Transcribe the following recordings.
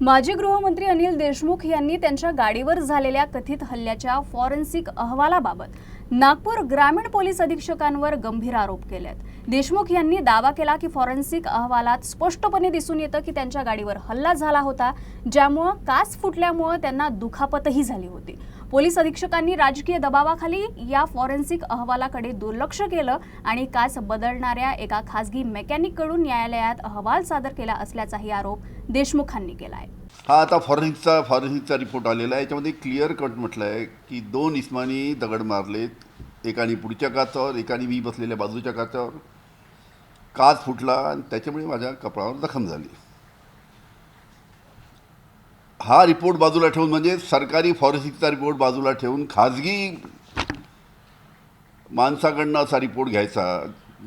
माजी गृहमंत्री अनिल देशमुख यांनी त्यांच्या गाडीवर झालेल्या कथित हल्ल्याच्या फॉरेन्सिक अहवालाबाबत नागपूर ग्रामीण पोलीस अधीक्षकांवर गंभीर आरोप केलेत. देशमुख यांनी दावा केला की फॉरेन्सिक अहवालात स्पष्टपणे दिसून येतं की त्यांच्या गाडीवर हल्ला झाला होता ज्यामुळं काच फुटल्यामुळं त्यांना दुखापतही झाली होती. पोलीस अधीक्षकांनी राजकीय दबावाखाली या फॉरेन्सिक अहवालाकडे दुर्लक्ष केलं आणि काच बदलणाऱ्या एका खासगी मेकॅनिककडून न्यायालयात अहवाल सादर केला असल्याचाही आरोप देशमुखांनी केला आहे हा आता फॉरेन्सिकचा फॉरेन्सिकचा रिपोर्ट आलेला आहे. याच्यामध्ये क्लिअर कट म्हटलं आहे की दोन इस्मानी दगड मारलेत. एकाने पुढच्या काचावर एकाने मी बसलेल्या बाजूच्या काचावर. काच फुटला आणि त्याच्यामुळे माझ्या कपाळावर जखम झाली. हा रिपोर्ट बाजूला ठेवून म्हणजे सरकारी फॉरेन्सिकचा रिपोर्ट बाजूला ठेवून खाजगी माणसाकडनं असा रिपोर्ट घ्यायचा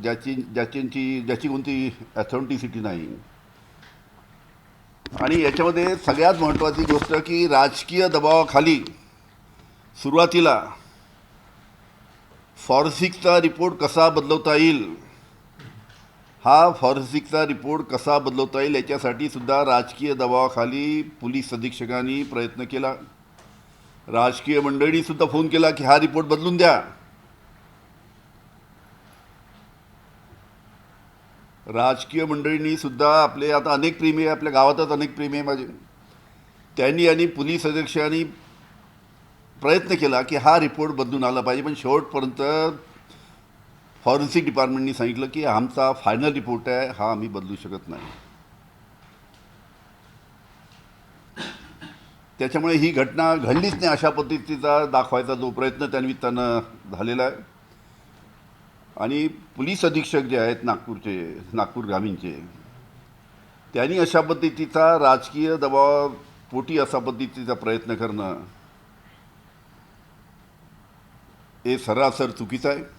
ज्याची ज्याची ज्याची कोणती अथॉरिटीसिटी नाही. आणि याच्यामध्ये सगळ्यात महत्त्वाची गोष्ट की राजकीय दबावाखाली सुरुवातीला फॉरेन्सिकचा रिपोर्ट कसा बदलवता येईल हा फॉरेन्सिकचा रिपोर्ट कसा बदलवता येईल याच्यासाठी सुद्धा राजकीय दबावाखाली पोलीस अधीक्षकांनी प्रयत्न केला. राजकीय मंडळीसुद्धा फोन केला की हा रिपोर्ट बदलून द्या. राजकीय मंडळींनी सुद्धा आपले आता अनेक प्रेमी आहे आपल्या गावातच अनेक प्रेमी आहे माझे. त्यांनी आणि पोलीस अधीक्षकांनी प्रयत्न केला की हा रिपोर्ट बदलून आला पाहिजे पण शेवटपर्यंत फॉरेन्सिक डिपार्टमेंटनी सांगितलं की आमचा फायनल रिपोर्ट आहे हा आम्ही बदलू शकत नाही. त्याच्यामुळे ही घटना घडलीच नाही अशा पद्धतीचा दाखवायचा जो प्रयत्न त्यानिमित्तानं झालेला आहे. आणि पोलीस अधीक्षक जे आहेत नागपूरचे नागपूर ग्रामीणचे त्यांनी अशा पद्धतीचा राजकीय दबावापोटी अशा पद्धतीचा प्रयत्न करणं हे सरासर चुकीचं आहे.